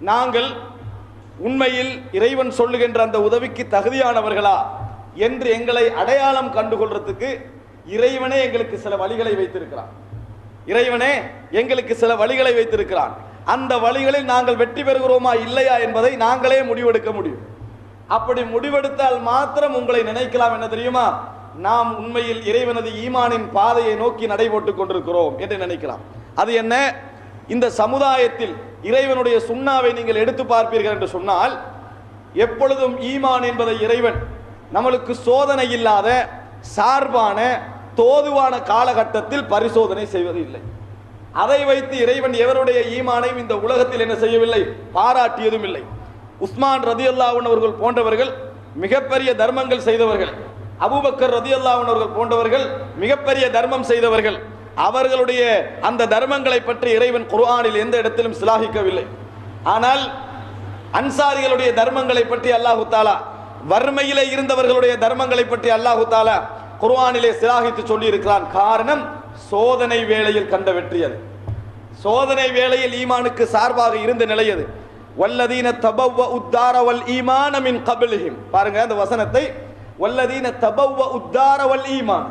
நாங்கள் உண்மையில் இறைவன் சொல்லுகின்ற அந்த உதவிக்கு தகுதியானவர்களா என்று எங்களை அடையாளம் கண்டுகொள்றதுக்கு இறைவனே எங்களுக்கு சில வழிகளை வைத்திருக்கிறான். இறைவனே எங்களுக்கு சில வழிகளை வைத்திருக்கிறான். அந்த வழிகளில் நாங்கள் வெற்றி பெறுகிறோமா இல்லையா என்பதை நாங்களே முடிவெடுக்க முடியும். அப்படி முடிவெடுத்தால் மாத்திரம் உங்களை நினைக்கலாம் என்ன தெரியுமா? நாம் உண்மையில் இறைவனது ஈமானின் பாதையை நோக்கி நடைபோட்டுக் கொண்டிருக்கிறோம் என்று நினைக்கலாம். அது என்ன? இந்த சமுதாயத்தில் இறைவனுடைய சுண்ணாவை நீங்கள் எடுத்து பார்ப்பீர்கள் என்று சொன்னால் எப்பொழுதும் ஈமான் என்பதை இறைவன் நம்மளுக்கு சோதனை இல்லாத சார்பான தோதுவான காலகட்டத்தில் பரிசோதனை செய்வது இல்லை. அதை வைத்து இறைவன் எவருடைய ஈமானையும் இந்த உலகத்தில் என்ன செய்யவில்லை? பாராட்டியதும் இல்லை. உஸ்மான் ரதி அவர்கள் போன்றவர்கள் மிகப்பெரிய தர்மங்கள் செய்தவர்கள். அபுபக்கர் ரதி அவர்கள் போன்றவர்கள் மிகப்பெரிய தர்மம் செய்தவர்கள். அவர்களுடைய அந்த தர்மங்களை பற்றி இறைவன் குர்ஆனில் எந்த இடத்திலும் சிலாகிக்கவில்லை. ஆனால் அன்சாரிகளுடைய தர்மங்களை பற்றி அல்லாஹு தாலா வறுமையிலே இருந்தவர்களுடைய தர்மங்களை பற்றி அல்லாஹு தாலா குர்ஆனிலே சிலாகித்து சொல்லி இருக்கிறான் காரணம் சோதனை வேளையில் கண்ட வெற்றி அது சோதனை வேளையில் ஈமானுக்கு சார்பாக இருந்த நிலை அது. வல்லதீன தபவ்வ உத்தாரவல் ஈமானமின் ஈமான மின் கபிலிஹிம். பாருங்க அந்த வசனத்தை. வல்லதீன தபவ்வ உத்தாரவல் ஈமான்.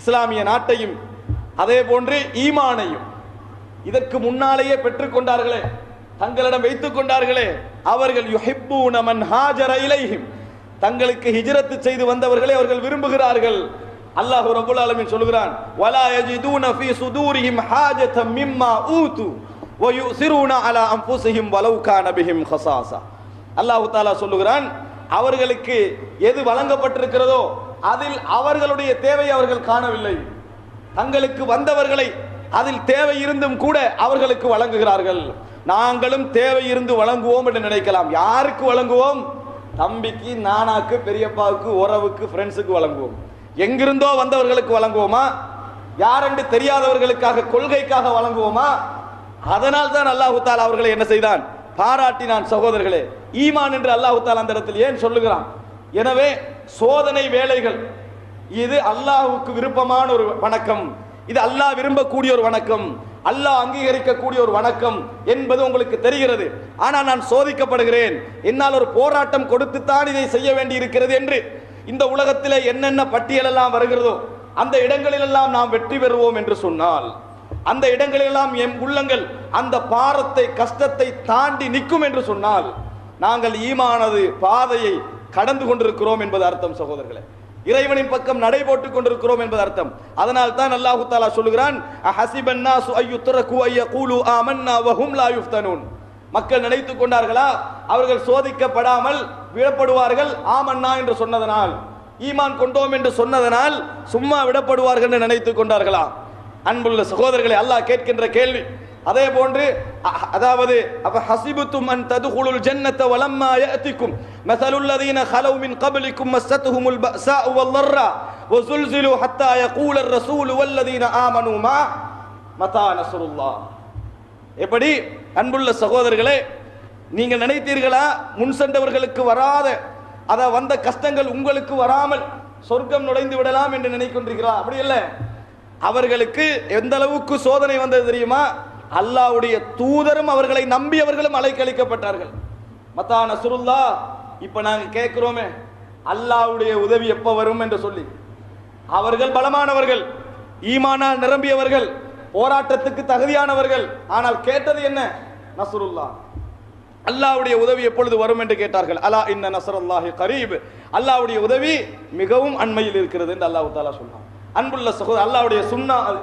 இஸ்லாமிய நாட்டையும் அதே போன்று ஈமானையும். இதற்கு முன்னாலேயே பெற்றுக்கொண்டார்களே தங்களிடம் வைத்துக் கொண்டார்களே அவர்கள் யுஹிப்பூன ஹாஜர இலைஹிம். தங்களுக்கு ஹிஜரத்து செய்து வந்தவர்களை அவர்கள் விரும்புகிறார்கள். அல்லாஹ் ரபுல் ஆலமின் சொல்கிறான் வலா யஜிதூன ஃபீ சுதூரிஹிம் ஹாஜதம் மிம்மா ஊது வ யுஸிரூன அலா அன்ஃபுஸிஹிம் வலவ் கான பிஹிம் ஹஸாஸா அல்லாஹ் தஆலா சொல்லுகிறான் அவர்களுக்கு எது வழங்கப்பட்டிருக்கிறதோ அதில் அவர்களுடைய தேவை அவர்கள் காணவில்லை. தங்களுக்கு வந்தவர்களை அதில் தேவை இருந்தும் கூட அவர்களுக்கு வழங்குகிறார்கள். நாங்களும் தேவை இருந்து வழங்குவோம் என்று நினைக்கலாம். யாருக்கு வழங்குவோம்? தம்பிக்கு நானாக்கு பெரியப்பாவுக்கு உறவுக்கு ஃப்ரெண்ட்ஸுக்கு வழங்குவோம். எங்கிருந்தோ வந்தவர்களுக்கு வழங்குவோமா? யாரென்று தெரியாதவர்களுக்காக கொள்கைக்காக வழங்குவோமா? அதனால் தான் அல்லாஹு தாலா அவர்களை என்ன செய்தான்? பாராட்டினான் சகோதரர்களே. ஈமான் என்று அல்லாஹு தாலா அந்த இடத்தில் ஏன் சொல்லுகிறான்? எனவே சோதனை வேலைகள் இது அல்லாஹுக்கு விருப்பமான ஒரு வணக்கம். இது அல்லாஹ் விரும்பக்கூடிய ஒரு வணக்கம். அல்லாஹ் அங்கீகரிக்கக்கூடிய ஒரு வணக்கம் என்பது உங்களுக்கு தெரிகிறது. ஆனால் நான் சோதிக்கப்படுகிறேன். என்னால் ஒரு போராட்டம் கொடுத்துத்தான் இதை செய்ய வேண்டி இருக்கிறது என்று இந்த உலகத்தில் என்னென்ன பட்டியலெல்லாம் வருகிறதோ அந்த இடங்களிலெல்லாம் நாம் வெற்றி பெறுவோம் என்று சொன்னால் அந்த இடங்களிலெல்லாம் எம் உள்ளங்கள் அந்த பாரத்தை கஷ்டத்தை தாண்டி நிற்கும் என்று சொன்னால் நாங்கள் ஈமானது பாதையை கடந்து கொண்டிருக்கிறோம் என்பது அர்த்தம் சகோதரர்களே. இறைவனின் பக்கம் நடை போட்டுக் கொண்டிருக்கிறோம் என்பது அர்த்தம். அதனால் தான் அல்லாஹு தாலா சொல்லுகிறான் மக்கள் நினைத்துக் கொண்டார்களா? அவர்கள் சோதிக்கப்படாமல் விடப்படுவார்கள் ஆமன்னா என்று சொன்னதனால். ஈமான் கொண்டோம் என்று சொன்னதனால் சும்மா விடப்படுவார்கள் என்று நினைத்துக் கொண்டார்களா? அன்புள்ள சகோதரர்களை அல்லாஹ் கேட்கின்ற கேள்வி அதே போன்று அ- அதாவது அப்ப ஹசிபுத்தும் அன் ததுகுலுல் ஜன்னத வலம்மா யஅதிக்கும் மஸலுல் லதீன خلوا من قبلكم مستهم البأساء والضراء وزلزلوا حتى يقول الرسول والذين آمنوا معه متى نصر الله எப்படி அன்புள்ள சகோதரர்களே நீங்கள் நினைத்தீர்களா முன் சென்றவர்களுக்கு வராத அத வந்த கஷ்டங்கள் உங்களுக்கு வராமல் சொர்க்கம் நுழைந்து விடலாம் என்று நினைக்கொண்டிருக்கிறா அப்படி இல்லை அவர்களுக்கு எந்த அளவுக்கு சோதனை வந்தது தெரியுமா அல்லாஹ்வுடைய தூதரும் அவர்களை நம்பியவர்களும் அலைக்கழிக்கப்பட்டார்கள். மத்தா நசுருல்லா இப்ப நாங்க கேட்கிறோமே அல்லாஹ்வுடைய உதவி எப்ப வரும் என்று சொல்லி. அவர்கள் பலமானவர்கள் ஈமானால் நிரம்பியவர்கள் போராட்டத்துக்கு தகுதியானவர்கள் ஆனால் கேட்டது என்ன? நசுருல்லா. அல்லாவுடைய உதவி எப்பொழுது வரும் என்று கேட்டார்கள்? அலா இன்ன நசரல்லாஹி கரீப். அல்லாஹ்வுடைய உதவி மிகவும் அண்மையில் இருக்கிறது என்று அல்லாஹ் தாலா சொன்னான் அன்புள்ள சகோதரர் அல்லாவுடைய சுண்ணா அது.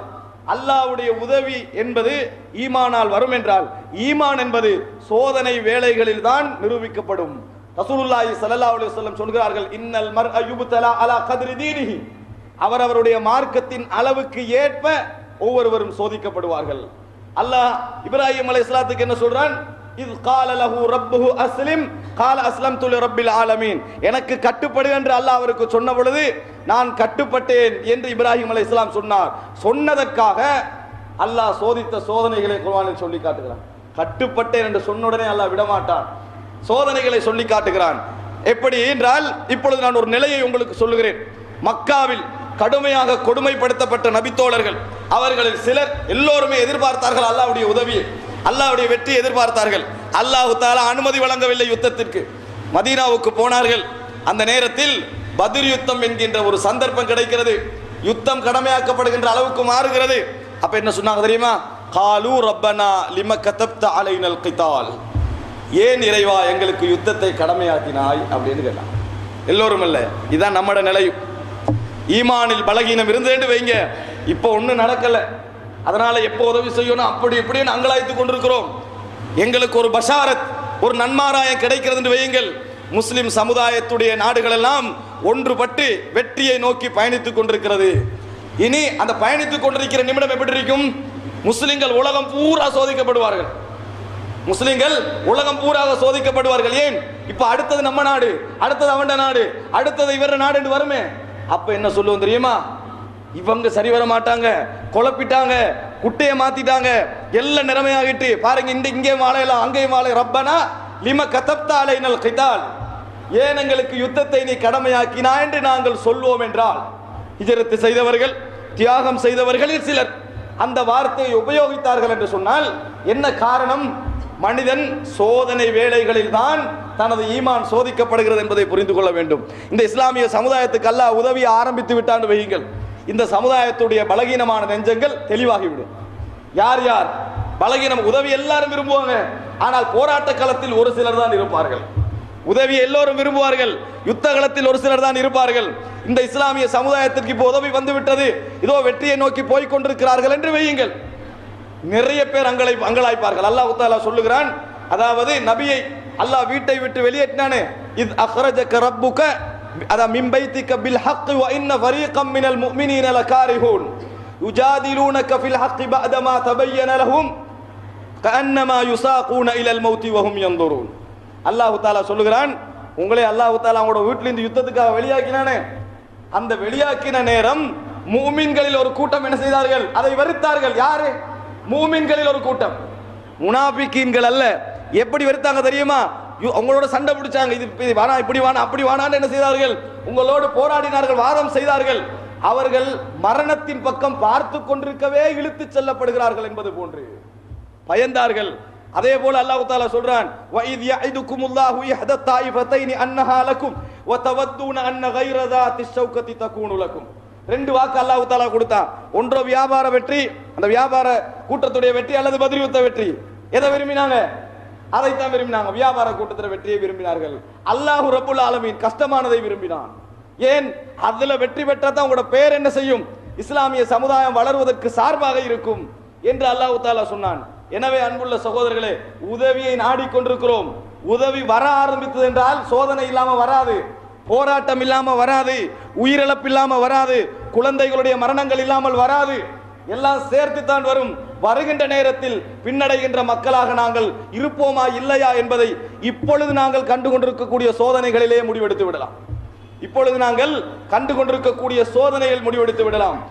அல்லாஹ்வுடைய உதவி என்பது ஈமானால் வரும் என்றால் ஈமான் என்பது சோதனை வேலைகளில் தான் நிரூபிக்கப்படும். ரசூலுல்லாஹி ஸல்லல்லாஹு அலைஹி வஸல்லம் சொல்கிறார்கள் இன்னல் மர்அ யுப்தலா அலா கத்ரி தீனிஹி. அவரவருடைய மார்க்கத்தின் அளவுக்கு ஏற்ப ஒவ்வொருவரும் சோதிக்கப்படுவார்கள். அல்லாஹ் இப்ராஹிம் அலைஹிஸ்ஸலாத்துக்கு என்ன சொல்றான்? இது கால லஹு ரப்புஹு அஸ்லிம் கால அஸ்லம் துல் ரப்பில் ஆலமீன். எனக்கு கட்டுப்படு என்று அல்லாஹ் அவருக்கு சொன்ன பொழுது நான் கட்டுப்பட்டேன் என்று இப்ராஹிம் அலைஹிஸ்ஸலாம் சொன்னார். சொன்னதற்காக அல்லாஹ் சோதித்த சோதனைகளை குர்வானில் சொல்லி காட்டுகிறான். கட்டுப்பட்டேன் என்று சொன்ன உடனே அல்லாஹ் விடமாட்டான். சோதனைகளை சொல்லி காட்டுகிறான். எப்படி என்றால் இப்பொழுது நான் ஒரு நிலையை உங்களுக்கு சொல்லுகிறேன். மக்காவில் கடுமையாக கொடுமைப்படுத்தப்பட்ட நபித்தோழர்கள் அவர்களில் சிலர் எல்லோருமே எதிர்பார்த்தார்கள் அல்லாவுடைய உதவியை. அல்லாவுடைய வெற்றி எதிர்பார்த்தார்கள். அல்லாஹு தாலா அனுமதி வழங்கவில்லை யுத்தத்திற்கு. மதீனாவுக்கு போனார்கள். அந்த நேரத்தில் பதில் யுத்தம் என்கின்ற ஒரு சந்தர்ப்பம் கிடைக்கிறது. யுத்தம் கடமையாக்கப்படுகின்ற அளவுக்கு மாறுகிறது. அப்ப என்ன சொன்னாங்க தெரியுமா? காலு ரப்பனா லிம கதப்த அலைனல் கிதால் ஏன் இறைவா எங்களுக்கு யுத்தத்தை கடமையாக்கினாய்? அப்படின்னு கேட்டான். எல்லோரும் இல்லை. இதான் நம்மட நிலையும் ஈமானில் பலகீனம் இருந்தேன்னு வைங்க. இப்போ ஒன்றும் நடக்கல. அதனால எப்போ உதவி செய்யணும்? அப்படி இப்படின்னு அங்கலாய்த்து கொண்டிருக்கிறோம். எங்களுக்கு ஒரு பஷாரத் ஒரு நன்மாராயம் கிடைக்கிறது என்று வையுங்கள். முஸ்லிம் சமுதாயத்துடைய நாடுகளெல்லாம் ஒன்றுபட்டு வெற்றியை நோக்கி பயணித்துக் கொண்டிருக்கிறது. இனி அந்த பயணித்துக் கொண்டிருக்கிற நிமிடம் எப்படி இருக்கும்? முஸ்லிம்கள் உலகம் பூரா சோதிக்கப்படுவார்கள். முஸ்லிம்கள் உலகம் பூராக சோதிக்கப்படுவார்கள். ஏன்? இப்ப அடுத்தது நம்ம நாடு அடுத்தது அவண்ட நாடு அடுத்தது இவர நாடு என்று வருமே. அப்ப என்ன சொல்லுவோம் தெரியுமா? இவங்க சரி வர மாட்டாங்க குழப்பிட்டாங்க குட்டையை மாத்திட்டாங்க. எல்லாம் நிறமையாகிட்டு பாருங்க இந்த இங்கே வாழையலாம் அங்கேயும் வாழை. ரப்பனா லிம கதப்தா அலைனல் கிதால். ஏன் எங்களுக்கு யுத்தத்தை நீ கடமையாக்கினா என்று நாங்கள் சொல்வோம் என்றால் இஜரத்து செய்தவர்கள் தியாகம் செய்தவர்களில் சிலர் அந்த வார்த்தையை உபயோகித்தார்கள் என்று சொன்னால் என்ன காரணம்? மனிதன் சோதனை வேலைகளில் தான் தனது ஈமான் சோதிக்கப்படுகிறது என்பதை புரிந்து கொள்ள வேண்டும். இந்த இஸ்லாமிய சமுதாயத்துக்கு அல்ல உதவி ஆரம்பித்து விட்டான்னு வையுங்கள். இந்த சமுதாயத்துடைய பலகீனமான நெஞ்சங்கள் தெளிவாகிவிடும். யார் யார்? பலகீனம் உதவி எல்லாரும் விரும்புவாங்க. ஆனால் போராட்ட களத்தில் ஒரு சிலர் தான் இருப்பார்கள். உதவி எல்லோரும் விரும்புவார்கள். யுத்த களத்தில் ஒரு சிலர் தான் இருப்பார்கள். இந்த இஸ்லாமிய சமுதாயத்திற்கு இப்போ உதவி வந்துவிட்டது. இதோ வெற்றியை நோக்கி போய் கொண்டிருக்கிறார்கள் என்று வையுங்கள். நிறைய பேர் அங்களை அங்கலாய்ப்பார்கள். அல்லாஹ் உத்தாலா சொல்லுகிறான். அதாவது நபியை அல்லாஹ் வீட்டை விட்டு வெளியேற்றினானே. இது அஹ்ரஜக ரப்புக்க அதான் மிம்பைத்திக்க பில் ஹக் இன்ன ஃபரீகம் மினல் முஃமினீன லகாரிஹூன். யுஜாதிலூனக ஃபில் ஹக்கி பஅதமா தபய்யன லஹும். கஅன்னமா யுசாகூன இலல் மௌத்தி வஹும் யன்துரூன். அல்லாஹ் தாலா சொல்லுகிறான் உங்களை அல்லாஹ் தாலா அவங்களோட வீட்டிலிருந்து யுத்தத்துக்காக வெளியாக்கினானே. அந்த வெளியாக்கின நேரம் மூமின்களில் ஒரு கூட்டம் என்ன செய்தார்கள்? அதை வெறுத்தார்கள். யாரு? மூமின்களில் ஒரு கூட்டம். முனாபிக்கீன்கள் அல்ல. எப்படி வெறுத்தாங்க தெரியுமா? யு- உங்களோட சண்டை பிடிச்சாங்க இது இது வேணா இப்படி வேணா அப்படி வேணான்னு என்ன செய்தார்கள் உங்களோடு போராடினார்கள் வாதம் செய்தார்கள் அவர்கள் மரணத்தின் பக்கம் பார்த்து கொண்டிருக்கவே இழுத்துச் செல்லப்படுகிறார்கள் என்பது போன்று பயந்தார்கள் அதே போல அல்லாஹ் தாலா சொல்றான் வஇத் யஇதுகுமுல்லாஹு இஹத தாயிஃபத்தைனி அன்னஹா லக்கும் வ தவத்தூன அன்ன கைர ذات ஷௌகதி தகூனு லக்கும் ரெண்டு வாக்கு அல்லாஹ் தாலா கொடுத்தான் ஒன்றோ வியாபார வெற்றி அந்த வியாபார கூட்டத்துடைய வெற்றி அல்லது பதில் யுத்த வெற்றி எதை விரும்பினாங்க அதைத்தான் விரும்பினாங்க. வியாபார கூட்டத்தில் வெற்றியை விரும்பினார்கள். அல்லாஹ் ரபுல் ஆலமீன் கஷ்டமானதை விரும்பினான். ஏன்? அதுல வெற்றி பெற்றா தான் உங்களோட பெயர் என்ன செய்யும்? இஸ்லாமிய சமுதாயம் வளருவதற்கு சார்பாக இருக்கும் என்று அல்லாஹு தாலா சொன்னான். எனவே அன்புள்ள சகோதரர்களே உதவியை நாடிக்கொண்டிருக்கிறோம். உதவி வர ஆரம்பித்தது என்றால் சோதனை இல்லாம வராது போராட்டம் இல்லாம வராது உயிரிழப்பு இல்லாம வராது குழந்தைகளுடைய மரணங்கள் இல்லாமல் வராது. எல்லாம் சேர்த்து தான் வரும். வருகின்ற நேரத்தில் பின்னடைகின்ற மக்களாக நாங்கள் இருப்போமா இல்லையா என்பதை இப்பொழுது நாங்கள் கண்டு கொண்டிருக்கக்கூடிய சோதனைகளிலே முடிவெடுத்து விடலாம். இப்பொழுது நாங்கள் கண்டு கொண்டிருக்கக்கூடிய சோதனையில் முடிவெடுத்து விடலாம்.